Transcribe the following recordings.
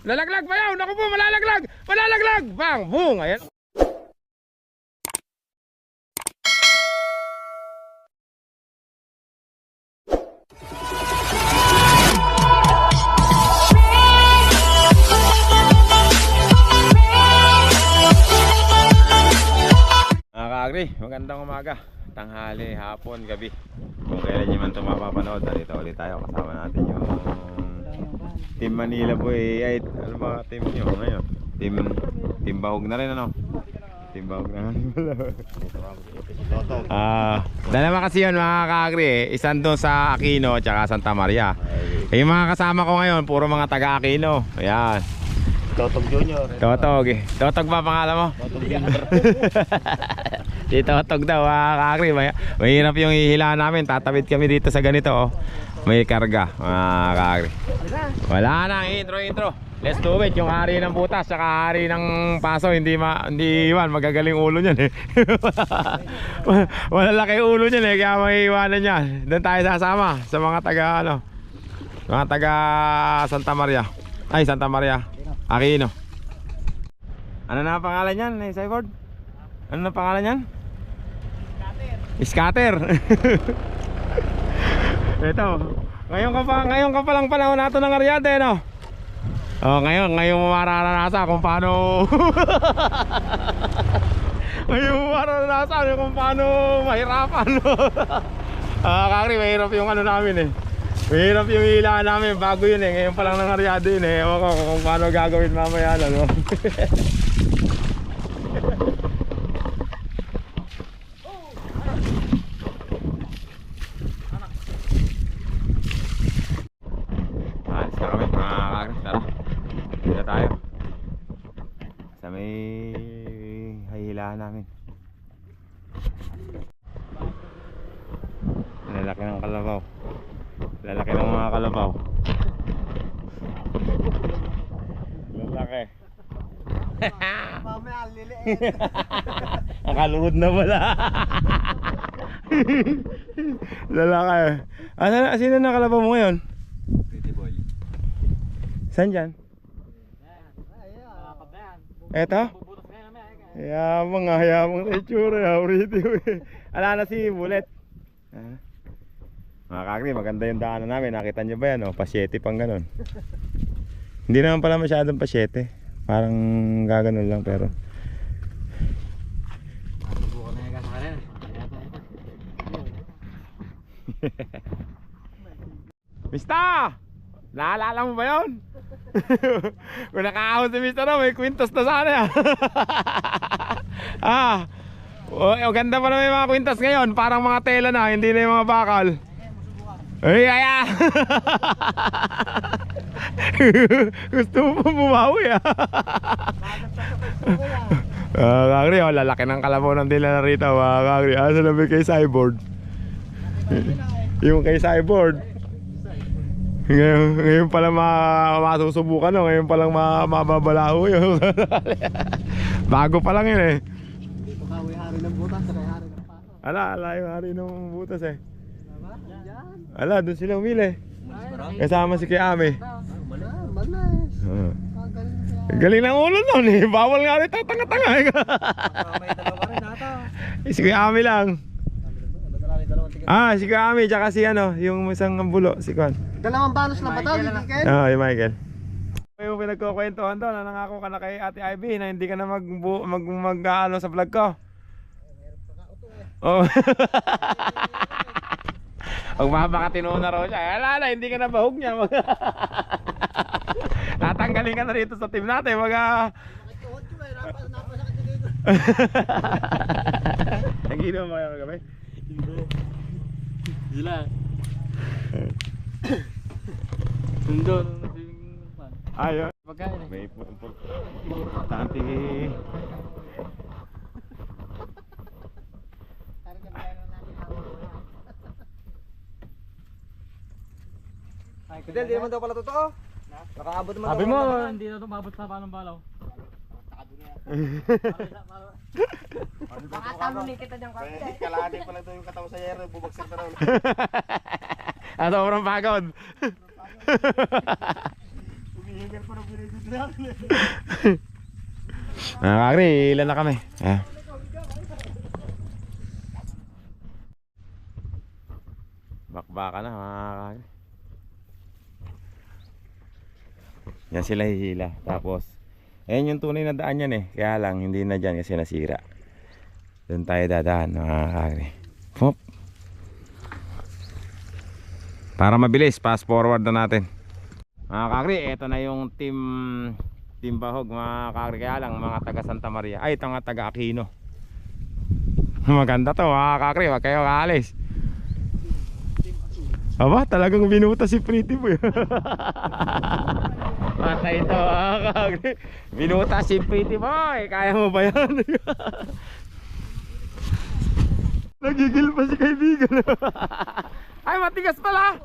Lalaglag pa yaw! Naku po, malalaglag! Malalaglag! Bang! Boom! Ayan. Kaagri, magandang umaga. Tanghali, hapon, gabi. Kung kailan nyo man ito mapapanood, narito ulit tayo. Kasama natin yung Team Manila Boy. Ay, ano ba team nyo ngayon? Team, team Bahog na rin ano? Team Bahog na rin pala. Ah, dalawa kasi yun mga kaagri eh. Isang doon sa Aquino at saka Santa Maria. Eh, yung mga kasama ko ngayon, puro mga taga Aquino. Ayan. Totog Junior. Totog eh. Totog ba pangalan mo? Totog Junior. Si Totog daw, mga kakri. May, mahirap yung ihila namin. Tatawid kami dito sa ganito, oh. May karga, mga kakri. Wala na, intro, intro. Let's do it. Yung hari ng butas, saka hari ng paso, hindi ma, hindi iwan. Magagaling ulo niyan eh. Wala laki ulo niyan eh, kaya may iwanan niya. Doon tayo sasama sa mga taga, ano, mga taga Santa Maria. Ay, Santa Maria. Aquino. Ano na ang pangalan niyan, eh, Cyborg? Ano na pangalan niyan? Scatter. Ito. Ngayon ka pa, ngayon ka pa lang panahon nato ng Ariade, no? Oh, ngayon, ngayon mo mararanasan kung paano Ngayon mo mararanasan kung paano mahirapan, no? Ah, kakri, mahirap yung ano namin eh. Mahirap yung hila namin bago yun eh. Ngayon pa lang ng Ariade eh. Ewan ko kung paano gagawin mamaya, no? Alis na kami mga kakri. Tara. Dito tayo. Sa may hahilahan namin. Lalaki ng kalabaw. Lalaki ng mga kalabaw. Lalaki. Mamaya liliit. Nakaluhod na pala. Lalaki. Ano, sino na kalabaw mo ngayon? Pretty boy. Saan dyan? Eto? Yabang nga, yabang na itsura, yauriti eh. Ala na si Bullet. Ah. Mga kakri, maganda yung daanan namin. Nakita nyo ba yan? Oh? Pasyete pang ganun. Hindi naman pala masyadong pasyete. Parang gaganon lang pero. Bukan na yung kasarin. Mista! Naalala mo ba yun? Kung nakaahon si Mr. No, may kwintas na sana yan. ah, o, o ganda pa naman yung mga kwintas ngayon. Parang mga tela na, hindi na yung mga bakal. Ay, kaya! Gusto mo pa bumawi ah. Ah, kagri, oh, lalaki ng kalabaw ng dila na rito, mga kagri. Ah, sinabi kay Cyborg. yung kay Cyborg. Ngayon, ngayon pala ma masusubukan no? ngayon pa lang ma mababalaho yun. Bago pa lang yun eh. Pakawi hari ng butas, sakay hari ng paso. Ala, ala yung hari ng butas eh. Ala, doon sila umili. Kasama si. Ah. Uh. Kagaling siya. Galing ng ulo nun eh. Bawal nga rin tatanga-tanga eh. Si Kiame lang. Nadala ni dalawang ticket. Ah, si Kiame tsaka si ano, yung isang bulo, si Kwan. Dalawang banos na ba to, ticket? Ah, yung Michael. Yung pinagkukwentuhan doon, na nangako ka na kay Ate Ivy na hindi ka na mag, mag, mag ano, sa vlog ko. Oh. Magpapakatino na raw siya. Wala na, hindi ka na bahog niya. Mag Tatanggalin ka na rito sa team natin. Mag. Naginom mo kayo kagabi? Sila. Nandun. Ayun. Pagkain eh. May importante Hindi, hindi naman daw pala totoo. Nakaabot naman Sabi mo, pala. hindi na tumabot sa panong balaw. Baka talo ni kita dyan kapit. Kalahati pa lang ito yung katawan sa yero, bubagsak na raw. Ah, sobrang pagod. Mga kakri, ilan na kami? Ah. Bakbaka na mga kakri. Yan sila hihila. Tapos, ayan yung tunay na daan yan eh. Kaya lang, hindi na dyan kasi nasira. Doon tayo dadaan mga kakri. Hop. Para mabilis, fast forward na natin. Mga kakri, eto na yung team Team Bahog mga kakri. Kaya lang, mga taga Santa Maria. Ay, ito nga taga Aquino. Maganda to mga kakri. Huwag kayo kaalis. Aba, talagang binuta si Pretty Boy. Patay ito mga kakri. Binuta si Pretty Boy. Kaya mo ba yan? Nagigil pa si kaibigan. Ay, matigas pala.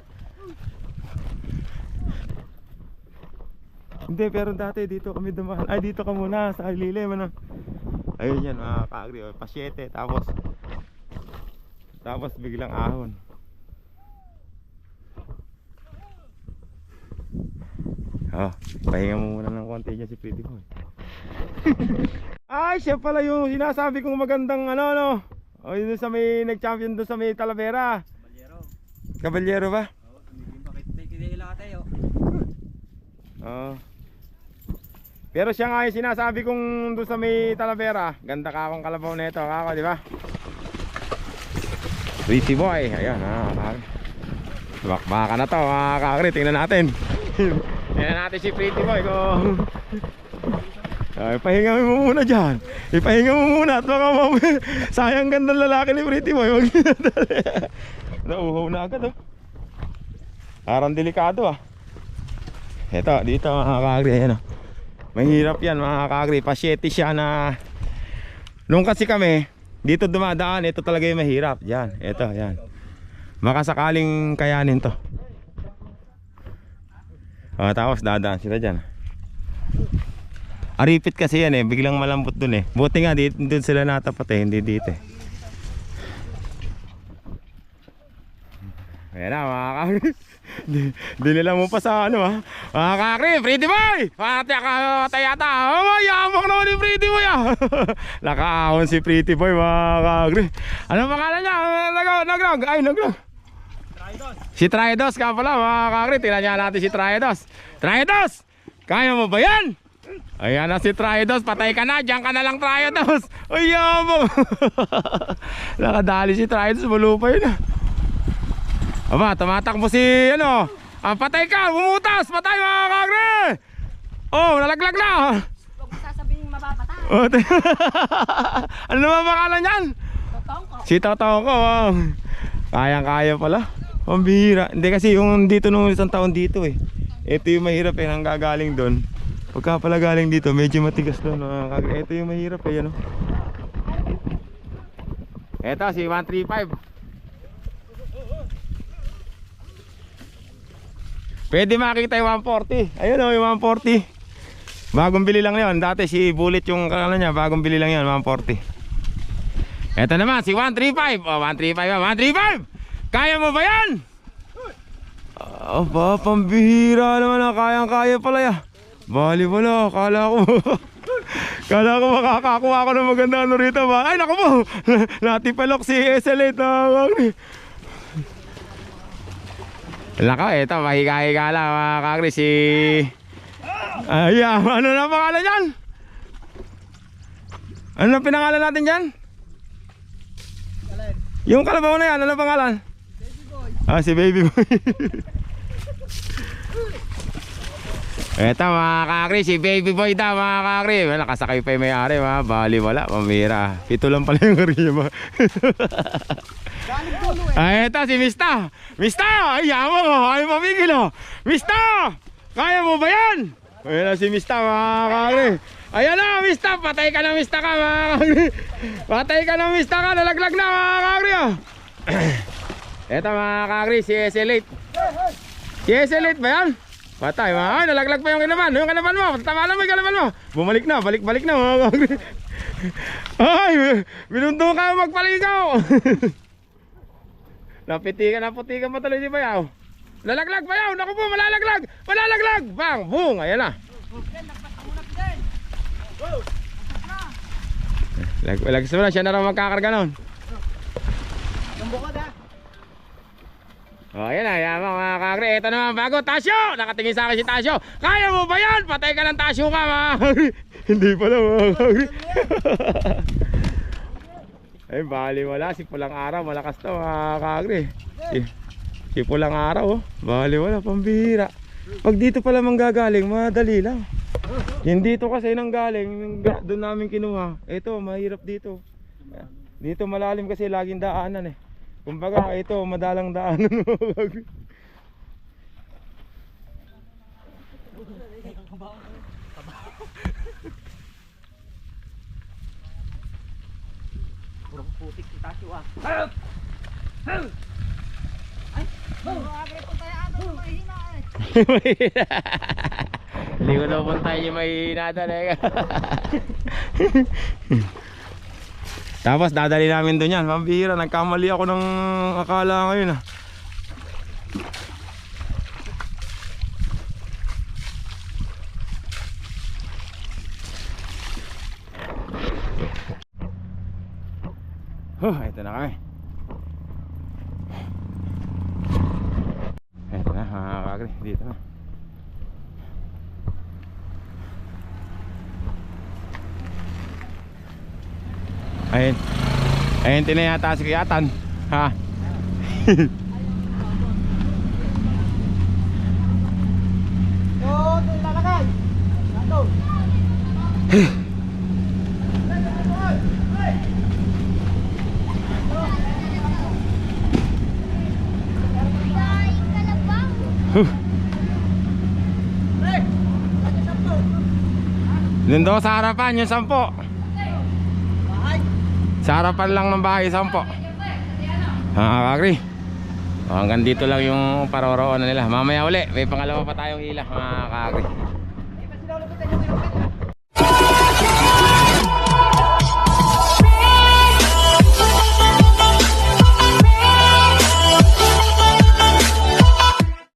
Hindi, pero dati dito kami dumaan. Ay, dito ka muna sa lilim. Ano? Ayun yan, mga kaagri. oh, Pasyete. Tapos, tapos biglang ahon. Oh, pahinga mo muna ng konti dyan si Pretty Boy. Ay, siya pala yung sinasabi kong magandang ano, ano. O, yun sa may nag-champion doon sa may Talavera. Balyero. Kaballero ba? Oo, kahit kinihila ka tayo. Oo. Pero siya nga yung sinasabi kong doon sa may Talavera. Ganda ka akong kalabaw nito, kako, di ba? Pretty boy. Ayan, ha, kakari. Bakbaka na to, mga. Tingnan natin. Tingnan natin si Pretty boy kung... Ay, pahinga mo muna dyan. Ipahinga mo muna at baka mamaya. Sayang gandang lalaki ni Pretty boy. Huwag dinadali. Nauhaw na agad, oh. Parang delikado, ah. Ito, dito mga kakagri, ayan o. Mahirap yan mga kakagri. Pasyete siya na... Nung kasi kami, dito dumadaan, ito talaga yung mahirap. Yan, ito, yan. Makasakaling kayanin to. O, tapos dadaan sila dyan. Aripit kasi yan eh, biglang malambot dun eh. Buti nga, dito, dun sila natapat eh, hindi dito eh. Ayan na mga kakagri. Di- Dinila mo pa sa ano ha Mga kakri, pretty boy Pati ka tayo yata Oh, yamak naman ni pretty boy ah Nakaahon si pretty boy mga kakri Ano pangalan niya? Nag nagrag Ay nagrag Si Traidos ka pala mga kakri Tingnan niya natin si Traidos Traidos Kaya mo ba yan? Ayan na si Traidos Patay ka na Diyan ka na lang Ay yamak Nakadali si Traidos Malupa yun ah Aba, tumatakbo si ano. Ah, patay ka, bumutas, patay mga kagre. Oh, nalaglag na. Huwag mo sasabihin mababata. Oh, ano naman pangalan niyan? Totoo ko. Si Totoo ko. Oh. Kayang-kaya pala. Pambihira. Hindi kasi yung dito nung isang taon dito eh. Ito yung mahirap eh, nang gagaling doon. Pagka pala galing dito, medyo matigas doon. kagre. Ito yung mahirap eh, ano. Ito si 135. Pwede makita yung 140. Ayun o, yung 140. Bagong bili lang yon. Dati si Bullet yung kakala niya, bagong bili lang yon, 140. Eto naman, si 135. Oh, 135 ba? 135! Kaya mo ba yan? Aba, pambihira naman na. Kayang-kaya pala ya. Bali wala, kala ko. kala ko makakakuha ako ng maganda ano rito ba? Ay, naku po! Natipalok si SL8 na Laka, eto, mahiga-higa lang mga kakri si... Ay, ah, ano na pangalan yan? Ano na pinangalan natin dyan? Yung kalabaw na yan, ano pangalan? Baby boy. Ah, si baby boy. Eto mga kakri, si baby boy daw mga kakri. Wala, kasakay pa yung may-ari mga bali wala, pamira. Pito lang pala yung kariya mga. Ay, eto si Mista. Mista! Ay, mo. Ay, pamigil oh. Mista! Kaya mo ba yan? Ayan si Mista, mga kakri. Ayan na, Mista. Patay ka na, Mista ka, mga kakri. Patay ka na, Mista ka. Nalaglag na, mga kakri, oh. Eto, mga kakri, si SL8. Si SL8 ba yan? Patay, mga. Ay, nalaglag pa yung kinaman. Yung kinaman mo. Tama na mo yung kinaman mo. Bumalik na, balik-balik na. Ay, binuntung ka magpaligaw. Napitikan, naputikan pa tuloy si Bayaw. Lalaglag bayaw! Naku po, malalaglag! Malalaglag! Bang! Boom! Ayan na. Lag, lag, mo na, siya na raw magkakarga nun. Yung bukod ha. Oh, ayan na, ayan mga kakri. Ito naman bago, Tasyo! Nakatingin sa akin si Tasyo. Kaya mo ba yan? Patay ka ng Tasyo ka, mga. Hindi pala, mga kakri. Ay, bali wala. Si Pulang Araw, malakas to, mga kakri. Si, si Pulang Araw, oh. Bali wala, pambihira. Pag dito pala manggagaling, madali lang. Yung dito kasi nang galing, doon namin kinuha. Ito, mahirap dito. Dito malalim kasi laging daanan eh. Kumbaga, ito, madalang daanan. kakri. Purong putik si Tasyo ah. Grabe po tayo ano, mahina eh. Hindi ko daw puntahan yung may nadali. Tapos dadali namin doon yan. Pambihira, nagkamali ako ng akala ngayon ah. Huh, ito na kami. Ito na, mga kakri, dito na. Ayun. Ayun, tinayata si Kiyatan. Ha? Doon daw sa harapan, yung sampo. Sa harapan lang ng bahay, sampo. Kakri. Oh, hanggang dito lang yung paroroon na nila. Mamaya uli, may pangalawa pa tayong hila, mga kakri.